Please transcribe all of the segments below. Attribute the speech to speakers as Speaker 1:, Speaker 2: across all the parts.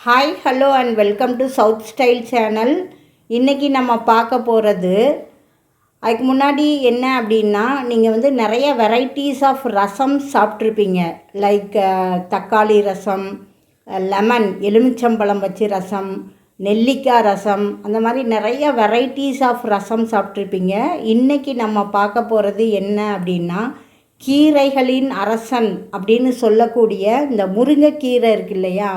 Speaker 1: Hi hello and welcome to south style channel இன்றைக்கி நம்ம பார்க்க போகிறது அதுக்கு முன்னாடி என்ன அப்படின்னா நீங்கள் வந்து நிறைய வெரைட்டிஸ் ஆஃப் ரசம் சாப்பிட்ருப்பீங்க லைக் தக்காளி ரசம் லெமன் எலுமிச்சம்பழம் வச்சு ரசம் நெல்லிக்காய் ரசம் அந்த மாதிரி நிறைய வெரைட்டிஸ் ஆஃப் ரசம் சாப்பிட்ருப்பீங்க இன்றைக்கி நம்ம பார்க்க போகிறது என்ன அப்படின்னா கீரைகளின் அரசன் அப்படின்னு சொல்லக்கூடிய இந்த முருங்கைக்கீரை இருக்கு இல்லையா?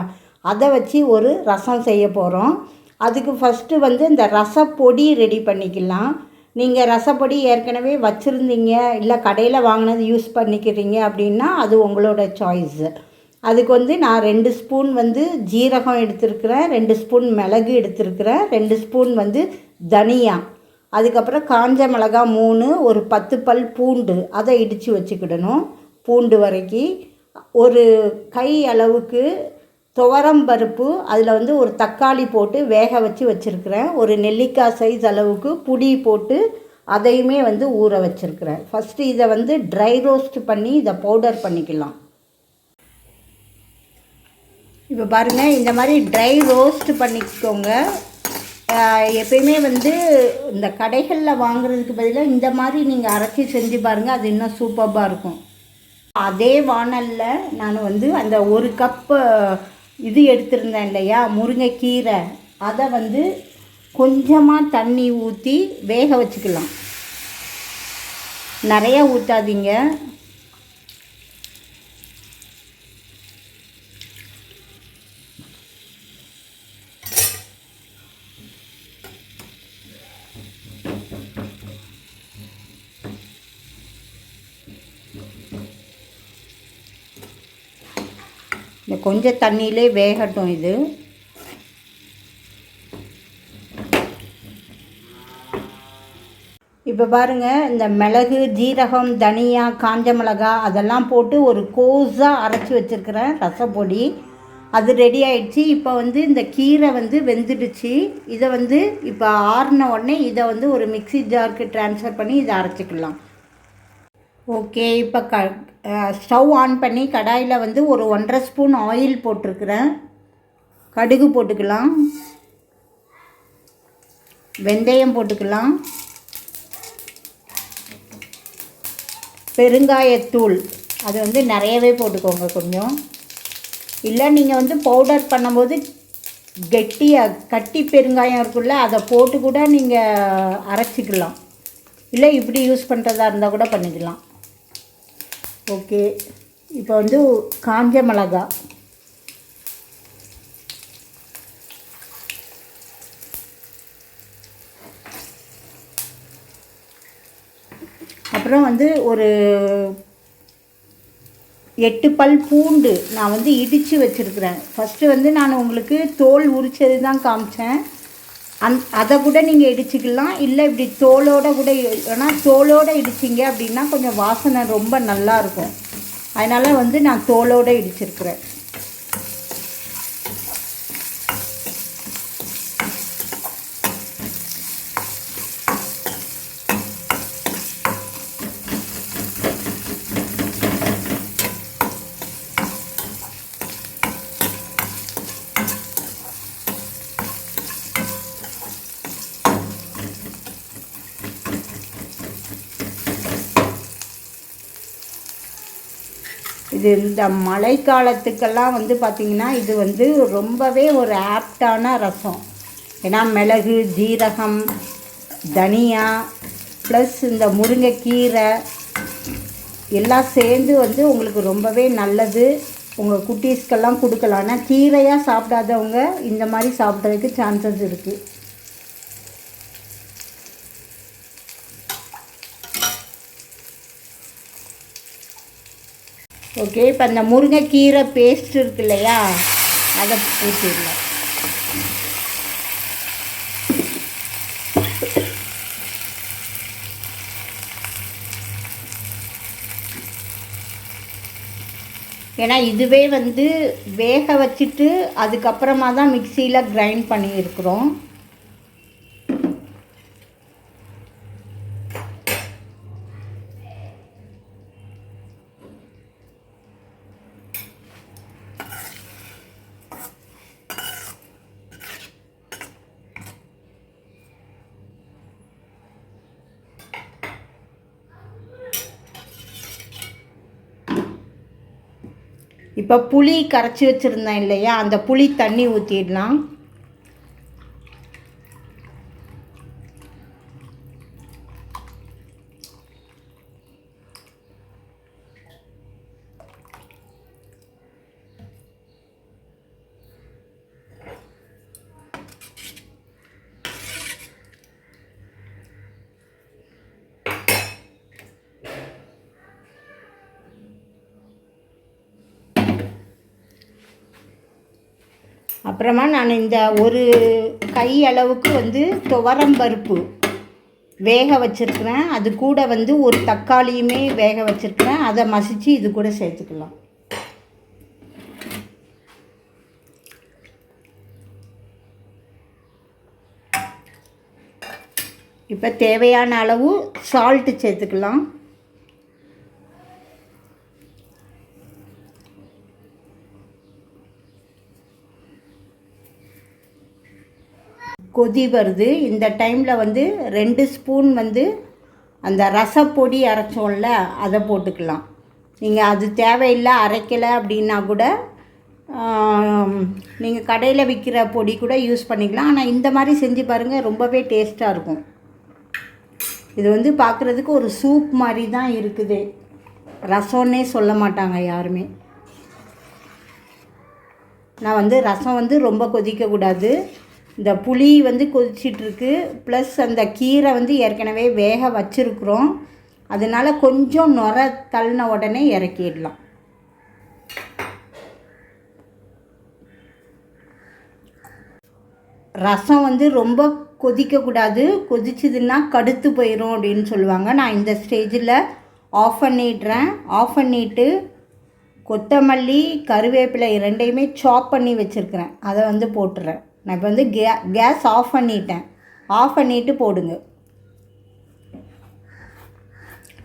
Speaker 1: அதை வச்சு ஒரு ரசம் செய்ய போகிறோம் அதுக்கு ஃபஸ்ட்டு வந்து இந்த ரசப்பொடி ரெடி பண்ணிக்கலாம். நீங்கள் ரசப்பொடி ஏற்கனவே வச்சுருந்தீங்க இல்லை கடையில் வாங்கினது யூஸ் பண்ணிக்கிறீங்க அப்படின்னா அது உங்களோட சாய்ஸு அதுக்கு வந்து நான் ரெண்டு ஸ்பூன் வந்து ஜீரகம் எடுத்திருக்கிறேன் ரெண்டு ஸ்பூன் மிளகு எடுத்திருக்கிறேன் ரெண்டு ஸ்பூன் வந்து தனியா. அதுக்கப்புறம் காஞ்ச மிளகா மூணு ஒரு பத்து பல் பூண்டு அதை இடித்து வச்சுக்கிடணும். பூண்டு வரைக்கும் ஒரு கை அளவுக்கு துவரம் பருப்பு அதில் வந்து ஒரு தக்காளி போட்டு வேக வச்சு வச்சுருக்கிறேன். ஒரு நெல்லிக்காய் சைஸ் அளவுக்கு புளி போட்டு அதையுமே வந்து ஊற வச்சுருக்கிறேன். ஃபஸ்ட்டு இதை வந்து ட்ரை ரோஸ்ட் பண்ணி இதை பவுடர் பண்ணிக்கலாம். இப்போ பாருங்கள் இந்த மாதிரி ட்ரை ரோஸ்ட் பண்ணிக்கோங்க. எப்பயுமே வந்து இந்த கடைகளில் வாங்குறதுக்கு பதிலாக இந்த மாதிரி நீங்கள் அரைச்சி செஞ்சு பாருங்கள் அது இன்னும் சூப்பராக இருக்கும். அதே வானலில் நான் வந்து அந்த ஒரு கப்பு இது எடுத்திருந்தேன் இல்லையா? முருங்கைக்கீரை. அதை வந்து கொஞ்சமாக தண்ணி ஊற்றி வேக வச்சுக்கலாம். நிறையா ஊற்றாதீங்க இந்த கொஞ்சம் தண்ணியிலே வேகட்டும் இது. இப்போ பாருங்கள் இந்த மிளகு ஜீரகம் தனியா காஞ்ச மிளகா அதெல்லாம் போட்டு ஒரு கோஸாக அரைச்சி வச்சுருக்கிறேன் ரசப்பொடி அது ரெடி ஆயிடுச்சு. இப்போ வந்து இந்த கீரை வந்து வெந்துடுச்சு. இதை வந்து இப்போ ஆறின உடனே இதை வந்து ஒரு மிக்ஸி ஜாருக்கு ட்ரான்ஸ்ஃபர் பண்ணி இதை அரைச்சிக்கலாம். ஓகே இப்போ க ஸ்டவ் ஆன் பண்ணி கடாயில் வந்து ஒரு ஒன்றரை ஸ்பூன் ஆயில் போட்டிருக்கிறேன். கடுகு போட்டுக்கலாம். வெந்தயம் போட்டுக்கலாம். பெருங்காயத்தூள். அது வந்து நிறையவே போட்டுக்கோங்க கொஞ்சம். இல்லை நீங்கள் வந்து பவுடர் பண்ணும்போது கெட்டியாக கட்டி பெருங்காயம் இருக்குல்ல அதை போட்டு கூட நீங்கள் அரைச்சிக்கலாம். இல்லை இப்படி யூஸ் பண்ணுறதா இருந்தால் கூட பண்ணிக்கலாம். ஓகே. இப்போ வந்து காஞ்ச மிளகா. அப்புறம் வந்து ஒரு எட்டு பல் பூண்டு நான் வந்து இடித்து வச்சுருக்கிறேன். ஃபஸ்ட்டு வந்து நான் உங்களுக்கு தோல் உரிச்சது தான் காமிச்சேன். அந் அதை கூட நீங்கள் இடிச்சுக்கலாம். இல்லை இப்படி தோலோட கூட ஆனால் தோலோட இடிச்சிங்க அப்படின்னா கொஞ்சம் வாசனை ரொம்ப நல்லாயிருக்கும் அதனால் வந்து நான் தோலோடு இடிச்சிருக்கிறேன். இது இந்த மழை காலத்துக்கெல்லாம் வந்து பார்த்திங்கன்னா இது வந்து ரொம்பவே ஒரு ஆப்டான ரசம். ஏன்னா மிளகு ஜீரகம் தனியா ப்ளஸ் இந்த முருங்கைக்கீரை எல்லாம் சேர்ந்து வந்து உங்களுக்கு ரொம்பவே நல்லது. உங்கள் குட்டீஸ்க்கெல்லாம் கொடுக்கலாம். ஆனால் கீரையாக சாப்பிடாதவங்க இந்த மாதிரி சாப்பிட்றதுக்கு சான்சஸ் இருக்குது ஓகே இப்போ அந்த முருங்கைக்கீரை பேஸ்ட் இருக்கு இல்லையா? அதை ஊற்றிடலாம் ஏன்னா இதுவே வந்து வேக வச்சுட்டு அதுக்கப்புறமா தான் மிக்சியில் கிரைண்ட் பண்ணியிருக்கிறோம். இப்போ புளி கரைச்சி வச்சுருந்தேன் இல்லையா? அந்த புளி தண்ணி ஊற்றிடலாம் அப்புறமா நான் இந்த ஒரு கை அளவுக்கு வந்து துவரம் பருப்பு வேக வச்சுருக்கிறேன். அது கூட வந்து ஒரு தக்காளியுமே வேக வச்சுருக்கிறேன். அதை மசித்து இது கூட சேர்த்துக்கலாம். இப்போ தேவையான அளவு சால்ட்டு சேர்த்துக்கலாம். கொதி வருது. இந்த டைமில் வந்து ரெண்டு ஸ்பூன் வந்து அந்த ரசப்பொடி அரைச்சோம்ல அதை போட்டுக்கலாம். நீங்கள் அது தேவையில்லை அரைக்கலை அப்படின்னா கூட நீங்கள் கடையில் விற்கிற பொடி கூட யூஸ் பண்ணிக்கலாம். ஆனால் இந்த மாதிரி செஞ்சு பாருங்கள் ரொம்பவே டேஸ்ட்டாக இருக்கும். இது வந்து பார்க்குறதுக்கு ஒரு சூப் மாதிரி தான் இருக்குது. ரசம்னே சொல்ல மாட்டாங்க யாருமே. நான் வந்து ரசம் வந்து ரொம்ப கொதிக்கக்கூடாது. இந்த புளி வந்து கொதிச்சிட்ருக்கு. ப்ளஸ் அந்த கீரை வந்து ஏற்கனவே வேக வச்சுருக்குறோம். அதனால் கொஞ்சம் நுர தள்ளின உடனே இறக்கிடலாம். ரசம் வந்து ரொம்ப கொதிக்கக்கூடாது. கொதிச்சதுன்னா கடுத்து போயிடும் அப்படின்னு சொல்லுவாங்க. நான் இந்த ஸ்டேஜில் ஆஃப் பண்ணிடுறேன். ஆஃப் பண்ணிவிட்டு கொத்தமல்லி கருவேப்பிலை ரெண்டையுமே சாப் பண்ணி வச்சுருக்கிறேன். அதை வந்து போட்டுறேன். நான் இப்போ வந்து கே கேஸ் ஆஃப் பண்ணிட்டேன். ஆஃப் பண்ணிவிட்டு போடுங்க.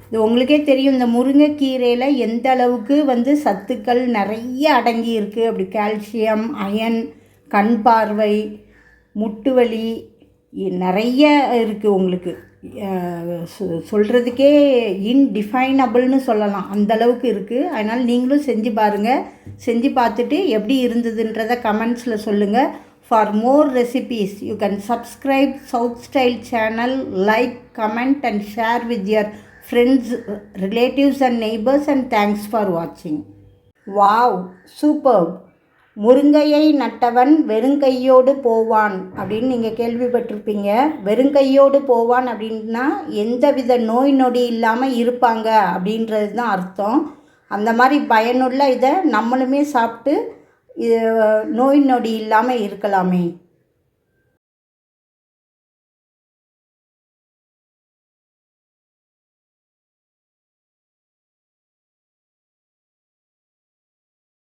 Speaker 1: இது உங்களுக்கே தெரியும் இந்த முருங்கைக்கீரையில் எந்த அளவுக்கு வந்து சத்துக்கள் நிறைய அடங்கி இருக்குது அப்படி கால்சியம் அயன் கண் பார்வை முட்டு வலி நிறைய இருக்குது உங்களுக்கு. சொல்கிறதுக்கே இன்டிஃபைனபிள்னு சொல்லலாம். அந்த அளவுக்கு இருக்குது அதனால் நீங்களும் செஞ்சு பாருங்கள் செஞ்சு பார்த்துட்டு எப்படி இருந்ததுன்றதை கமெண்ட்ஸில் சொல்லுங்கள் For more recipes, you can subscribe South Style channel, like, comment and share with your friends, relatives and neighbors and thanks for watching. Wow, superb! முருங்கையை நட்டவன் வெறுங்கையோடு போவான் அப்படின்னு நீங்கள் கேள்விப்பட்டிருப்பீங்க வெறுங்கையோடு போவான் அப்படின்னா எந்தவித நோய் நொடி இல்லாமல் இருப்பாங்க அப்படின்றது தான் அர்த்தம் அந்த மாதிரி பயனுள்ள இதை நம்மளுமே சாப்பிட்டு நோய் நொடி இல்லாமல் இருக்கலாமே.